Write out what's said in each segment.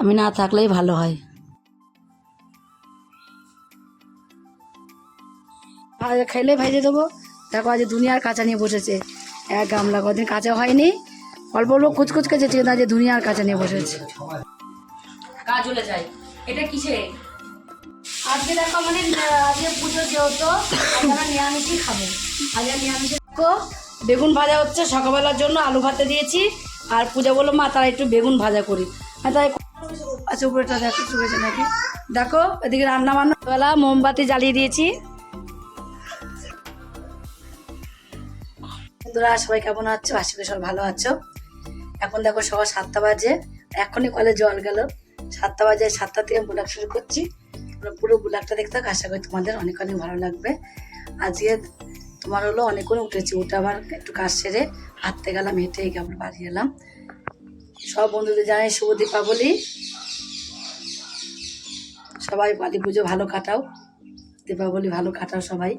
আমি না থাকলেই ভালো হয়। ভাজা খেলে ভেজে দেবো। দেখো আজ দুনিয়ার কাঁচা নিয়ে বসেছে। এক গামলা কদিন কাঁচা হয়নি। অল্প অল্প কুচকুচ কেছে ঠিক আছে দুনিয়ার কাঁচা নিয়ে বসেছে। কাজ চলে যায়। এটা কিসে? আজকে দেখো মানে আজকে পুজো যেহেতু আমরা নিরামিষই খাব। আজকে নিরামিষ বেগুন ভাজা হচ্ছে সকালবেলার জন্য আলু ভাতে দিয়েছি। আর পূজা বলল মা তারা একটু বেগুন ভাজা করি। আর তাই আচ্ছা উপরেটা দেখো চুকেছে নাকি? দেখো, এদিকে রান্না বান্না বেলা মোমবাতি জ্বালিয়ে দিয়েছি। বন্ধুরা, সবাই কেমন আছো? আশা করি সবাই ভালো আছো। এখন দেখো, সকাল সাতটা বাজে। এখনই কলে জল গেল। সাতটা বাজে, সাতটা থেকে ব্লগ শুরু করছি। পুরো ব্লগটা দেখতে থাকো, আশা করি তোমাদের অনেক অনেক ভালো লাগবে। আজকে তোমার হলো অনেকক্ষণ উঠেছি, উঠে আবার একটু কাজ সেরে হাঁটতে গেলাম, হেঁটে কেমন বাড়ি এলাম। সব বন্ধুদের জানাই শুভ দীপাবলি। সবাই কালী পুজো ভালো কাটাও, দীপাবলি ভালো কাটাও সবাই।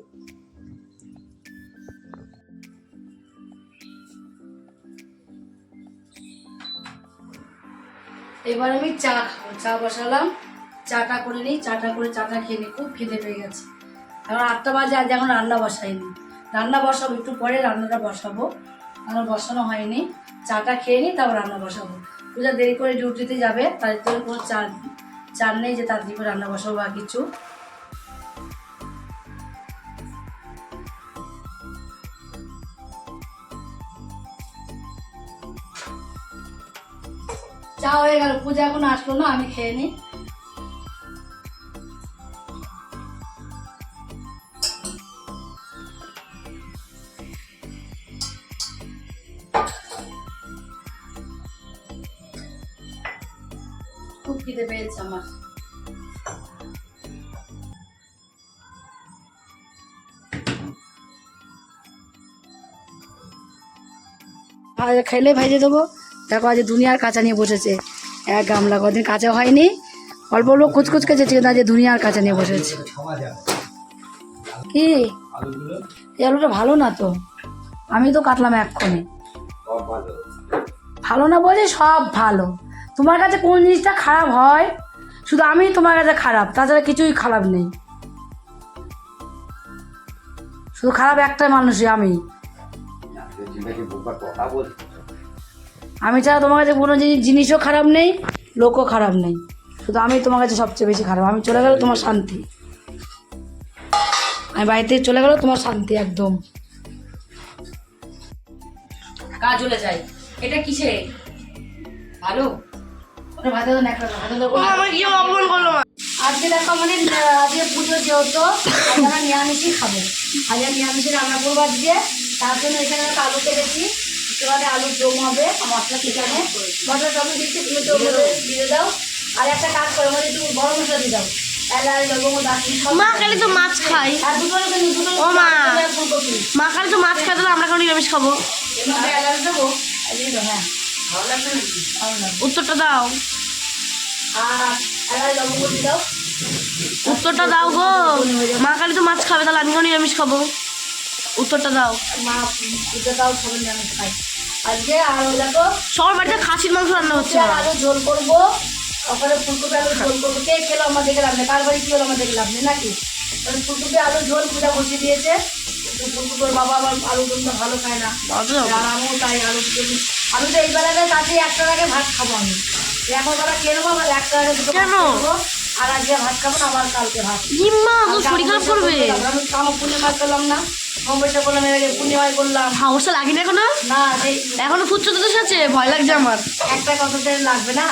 এবার আমি চা খাব, চা বসালাম, চাটা করে নিই, চাটা করে চাটা খেয়ে নিই, খুব খিদে পেয়ে গেছে। এখন আটটা বাজে, আজ এখন রান্না বসাইনি। রান্না বসাবো, একটু পরে রান্নাটা বসাবো। আমার বসানো হয়নি, চাটা খেয়ে নিই তারপর রান্না বসাবো। পূজা দেরি করে ডিউটিতে যাবে, তার জন্য কোনো চা চার নেই যে তাড়াতাড়ি করে রান্না বসাবো বা কিছু। চা হয়ে গেল, পূজা এখন আসলো না, আমি খেয়ে নিই। খেলে ভেজে দেবো। দেখো আজ দুনিয়ার কাঁচা নিয়ে বসেছে। এক গামলা, কদিন কাঁচা হয়নি। অল্প অল্প কুচকুচ কেছে ঠিক আছে দুনিয়ার কাঁচা নিয়ে বসেছে। কি? এই আলুটা ভালো না তো? আমি তো কাটলাম এক্ষণে ভালো না বলছি, সব ভালো। তোমার কাছে কোন জিনিসটা খারাপ হয়? শুধু আমি তোমার কাছে খারাপ, তাছাড়া কিছুই খারাপ নেই। শুধু খারাপ একটাই মানুষই আমি। আমি ছাড়া তোমার কাছে কোনো জিনিস জিনিসও খারাপ নেই লোকও খারাপ নেই। শুধু আমি তোমার কাছে সবচেয়ে বেশি খারাপ। আমি চলে গেলে তোমার শান্তি। আমি বাড়িতে চলে গেলে তোমার শান্তি একদম। কাজ চলে যায়। এটা কিসে? ভালো? ভাতে তো ভাতে দাও। আমার কি অপমান করল আজকে দেখো মানে আজকে পুজো যেহেতু আমরা নিরামিষই খাব। আজকে নিরামিষে রান্না করব আজকে। তার জন্য এখানে একটা আলু কেটেছি। এবারে আলুর জম হবে মশলা চিকেনে মশলা টমেটো দিচ্ছি তুমি তো দিয়ে দাও। আর একটা কাজ করো মানে একটু গরম মশলা দিয়ে দাও। এলাচ লবঙ্গ দারচিনি মা খালি তো মাছ খাই। আর দুটো দুটো ও মা। ফুলকপি মা খালি তো মাছ খাই তাহলে আমরা কেন নিরামিষ খাব? হ্যাঁ। উত্তরটা দাও। উত্তরটা দাও গো। মা খালি তো মাছ খাবে তাহলে আমি কেন নিরামিষ খাব। উত্তরটা দাও। মা দাও সবাই নিরামিষ খাই আজকে আর দেখো সবার বাড়িতে খাসির মাংস রান্না হচ্ছে। আলু ঝোল করব। ওখানে ফুলকপি আলু ঝোল করব। কে খেলো আমার দেখলাম না কার বাড়ি কি হলো আমার দেখলাম না নাকি? ওই ফুলকপি আলু ঝোল পূজা বসিয়ে দিয়েছে। ফুলকপির বাবা আবার আলু ঝোলটা ভালো খায় না। আর আমিও তাই আলু আমি তো এই বেলাতে তাতে একটা আগে ভাত খাব আমি। এখন বেলা খেয়ে নেব একটা দুটো কেন? আর আজকে ভাত খাব না আবার কালকে ভাত। ইম্মা তো শরীর খারাপ করবে। আমি কামো পূর্ণিমা করলাম না। অমাবস্যা করলাম এর আগে পূর্ণিমায় করলাম হাউসে লাগেনি এখনও? না এখনও ফুচ্ছ তো আছে ভয় লাগছে আমার। একটা কত তেল লাগবে না?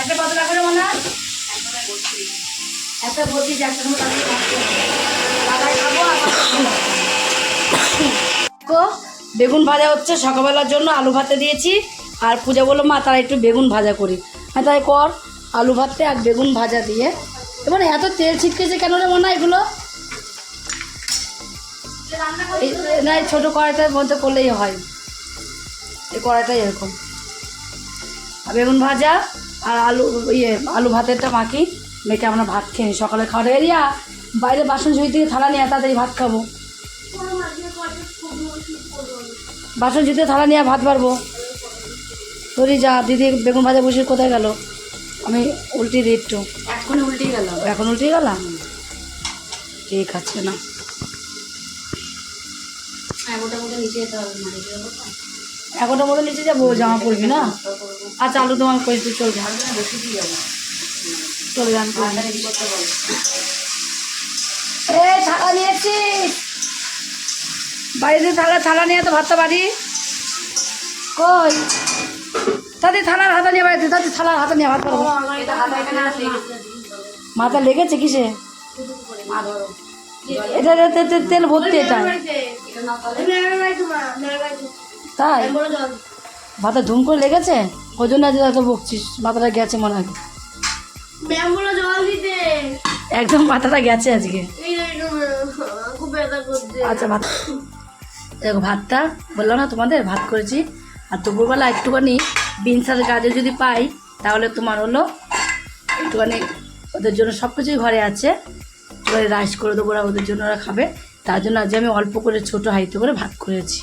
একটা কত লাগবে না মনে? একটা বলছি যে একটা সময় তাদের খাব। আর। দেখো, বেগুন ভাজা হচ্ছে সকালবেলার জন্য আলু ভাতে দিয়েছি। আর পূজা বলল, মা, তারা একটু বেগুন ভাজা করি। হ্যাঁ তাই কর, আলু ভাতে আর বেগুন ভাজা দিয়ে। এবং এত তেল ছিটকেছে কেন রে মনে এগুলো? না ছোটো কড়াইটার মধ্যে করলেই হয়। এই কড়াইটাই এরকম। আর বেগুন ভাজা আর আলু ইয়ে আলু ভাতেরটা মাখি মেখে আমরা ভাত খেয়ে। সকালে খাওয়াটা এরিয়া বাইরে বাসন ঝুড়ি থেকে থালা নিয়ে তাড়াতাড়ি ভাত খাব। বাসন ঝুড়িতে থালা নিয়ে ভাত পারব তোরই যা দিদি বেগুন ভাজা বসে কোথায় গেল? আমি উল্টে দিই একটু। এখন উল্টে গেল? এখন উল্টে গেলাম ঠিক আছে না। হ্যাঁ এগারোটার মতো নিচে যাব জামা পরবি না? আচ্ছা আলু তোমার করে তুই চল যা বসে দিয়ে যাব। চলে যান তাড়াতাড়ি কি করতে বলো? এ থালা নিয়েছিস? বাড়িতে থালা থালা নিয়ে তো ভাতটা বাড়ি? কই? তাদের থালার হাতা নিয়ে বাড়িতে তাদের থালার হাতা নিয়ে ভাত হাতে মাথা লেগেছে কিসে? এটা তেল ভর্তি এটা। তাই? মাথা ধুম করে লেগেছে? ওই জন্য আজ এত বকছিস মাথাটা গেছে মনে হয়। একদম মাথাটা গেছে আজকে। আচ্ছা ভাত। দেখো ভাতটা বললাম না তোমাদের ভাত করেছি। আর দুপুরবেলা একটুখানি বিনসার গাজর যদি পাই তাহলে তোমার হলো একটুখানি ওদের জন্য সব কিছুই ঘরে আছে। একটুখানি রাইস করে দেবো ওরা ওদের জন্য ওরা খাবে। তার জন্য আজ আমি অল্প করে ছোটো হাইতে করে ভাত করেছি।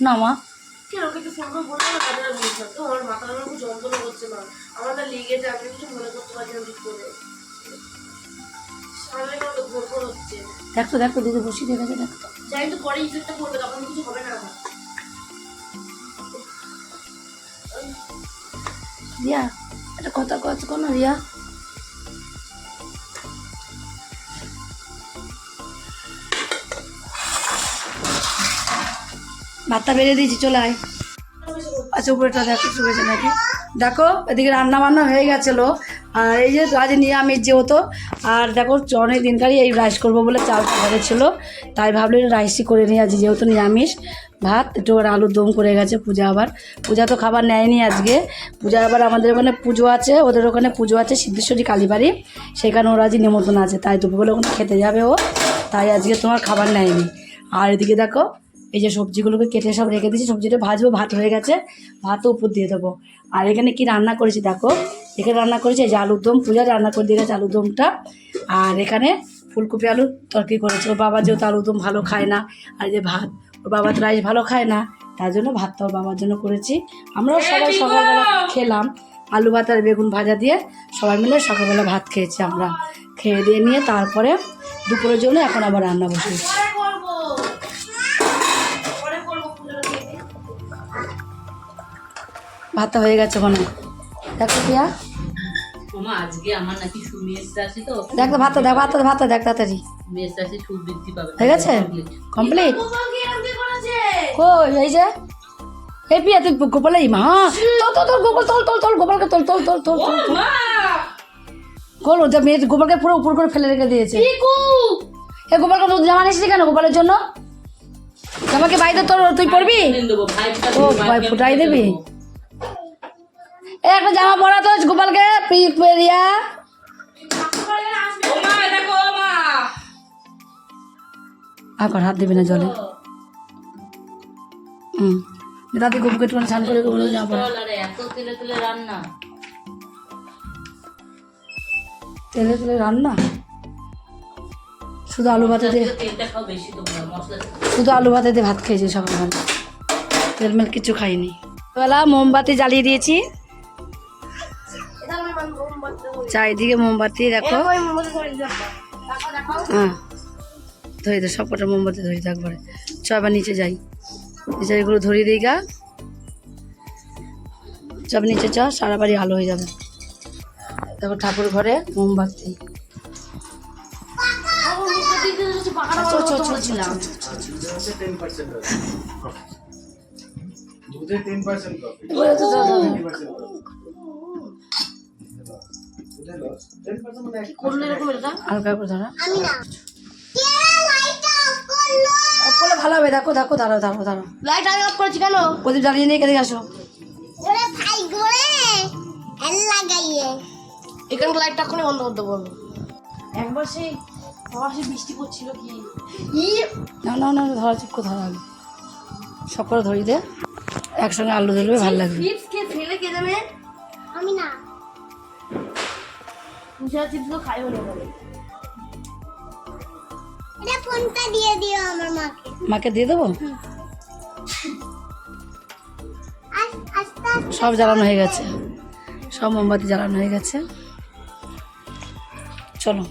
না। মা। দেখো দেখো দিদি বসিয়ে দিয়ে গেছে দেখো। যাই তো পরে ইফেক্টটা পড়বে তখন কিছু হবে না রিয়া এটা কথা রিয়া। ভাতটা বেড়ে দিয়েছি, চলে আয়। আচ্ছা উপরেটা দেখো নাকি দেখো। এদিকে রান্না বান্না হয়ে গেছিল আর এই যে আজ নিরামিষ যেহেতু, আর দেখো অনেক দিনকারই এই রাইস করব বলে চাল ঘরে ছিল, তাই ভাবলো রাইসই করে নিয়ে আছি যেহেতু নিরামিষ। ভাত, একটু আলুর দম করে গেছে পূজা আবার। পূজা তো খাবার নেয়নি আজকে। পূজা আবার আমাদের ওখানে পুজো আছে, ওদের ওখানে পুজো আছে সিদ্ধেশ্বরী কালীবাড়ি, সেখানে ওরা আজ নিমন্ত্রণ আছে, তাই দুপুরবেলা ওখানে খেতে যাবে ও, তাই আজকে তোমার খাবার নেয়নি। আর এদিকে দেখো এই যে সবজিগুলোকে কেটে সব রেখে দিয়েছি সবজিটা ভাজবো ভাত হয়ে গেছে ভাতও উপর দিয়ে দেবো। আর এখানে কি রান্না করেছি দেখো এখানে রান্না করেছি এই যে আলুর দম পূজা রান্না করে দিয়ে গেছে আলুর দমটা। আর এখানে ফুলকপি আলু তরকারি করেছে ওর বাবা যেহেতু আলুর দম ভালো খায় না আর যে ভাত ওর বাবা তো রাইস ভালো খায় না তার জন্য ভাতটা ওর বাবার জন্য করেছি। আমরাও সবাই সকালবেলা খেলাম আলু ভাত আর বেগুন ভাজা দিয়ে সবাই মিলে সকালবেলা ভাত খেয়েছি আমরা। খেয়ে দিয়ে নিয়ে তারপরে দুপুরের জন্য এখন আবার রান্না বসেছি ভাতটা হয়ে গেছে ওখানে দেখো প্রিয়া। দেখ তো ভাতটা দেখ ভাতটা ভাতটা দেখ তাড়াতাড়ি। হয়ে গেছে? কমপ্লিট গোপাল কি এরকম দিয়ে কই এই যে? এই প্রিয়া তুই গোপাল এই মা তোল তোল তোল গোপাল তোল তোল তোল গোপালকে তোল তোল তোল তোল তোল তোল। গোল ওটা মেয়ে গোপালকে পুরো উপর করে ফেলে রেখে দিয়েছে। এ গোপালকে তুই জামা নিয়েছিস কেন গোপালের জন্য? জামাকে বাইরে তোর তুই পড়বি ও ভাই ফুটাই দিবি। এ একটা জামা পরা তো গোপালকে রিয়া। ও মা দেখো ও মা আর কর হাত দিবি না জলে। হুম। দাদি গোপুকে একটু স্নান করে ওগুলো জামা পরা। রান্না। তেলে তেলে রান্না? শুধু আলু ভাতে দিয়ে তেলটা খাও বেশি তোমরা মশলা শুধু আলু ভাতে দিয়ে ভাত খেয়েছি সকালবেলা তেল মেল কিছু খাইনি। বেলা মোমবাতি জ্বালিয়ে দিয়েছি। চারিদিকে মোমবাতি দেখো হ্যাঁ ধরে দে সব কটা মোমবাতি ধরে দে একবারে চ আবার নিচে যাই নিচে এগুলো ধরিয়ে দিই গা সব নিচে চ সারা বাড়ি আলো হয়ে যাবে দেখো ঠাকুর ঘরে মোমবাতি। দুধে টেন পার্সেন্ট হালকা করে ধরো। অফ করলে ভালো হবে দেখো দেখো দাঁড়াও দাঁড়াও দাঁড়াও। লাইট আমি অফ করেছি কেন? প্রদীপ জ্বালিয়ে নিয়ে এদিকে আসো। ওরে ভাই গোরে এল লাগাইয়ে। এখানকার লাইটটা এখনই বন্ধ করতে বলব একবার সেই বৃষ্টি পড়ছিল কি? ই! না না না ধরা ধরা আগে। সব করে ধরিয়ে দে। একসঙ্গে আলু দিলে ভালো লাগবে। তুষার চিপস তো খাইও না বলে। এটা ফোনটা দিয়ে দিও আমার মাকে। মাকে দিয়ে দেবো? সব জ্বালানো হয়ে গেছে। সব মোমবাতি জ্বালানো হয়ে গেছে। চলো।